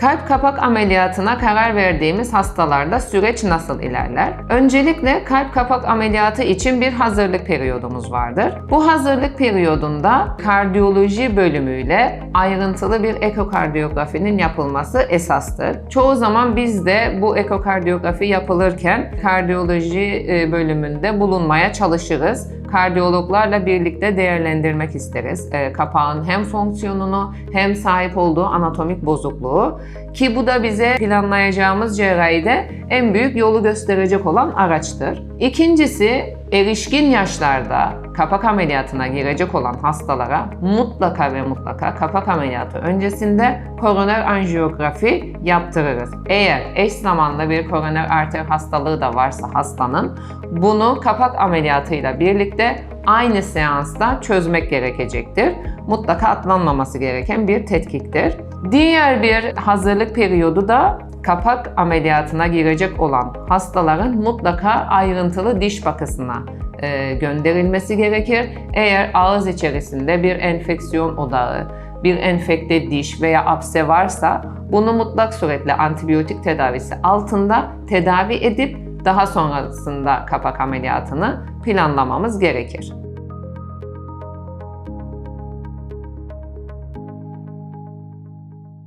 Kalp kapak ameliyatına karar verdiğimiz hastalarda süreç nasıl ilerler? Öncelikle kalp kapak ameliyatı için bir hazırlık periyodumuz vardır. Bu hazırlık periyodunda kardiyoloji bölümüyle ayrıntılı bir ekokardiyografinin yapılması esastır. Çoğu zaman biz de bu ekokardiyografi yapılırken kardiyoloji e, bölümünde bulunmaya çalışırız kardiyologlarla birlikte değerlendirmek isteriz. E, kapağın hem fonksiyonunu hem sahip olduğu anatomik bozukluğu ki bu da bize planlayacağımız cerrahide en büyük yolu gösterecek olan araçtır. İkincisi erişkin yaşlarda kapak ameliyatına girecek olan hastalara mutlaka ve mutlaka kapak ameliyatı öncesinde koroner anjiyografi yaptırırız. Eğer eş zamanlı bir koroner arter hastalığı da varsa hastanın bunu kapak ameliyatıyla birlikte aynı seansta çözmek gerekecektir. Mutlaka atlanmaması gereken bir tetkiktir. Diğer bir hazırlık periyodu da kapak ameliyatına girecek olan hastaların mutlaka ayrıntılı diş bakısına e, gönderilmesi gerekir. Eğer ağız içerisinde bir enfeksiyon odağı, bir enfekte diş veya apse varsa bunu mutlak suretle antibiyotik tedavisi altında tedavi edip daha sonrasında kapak ameliyatını planlamamız gerekir.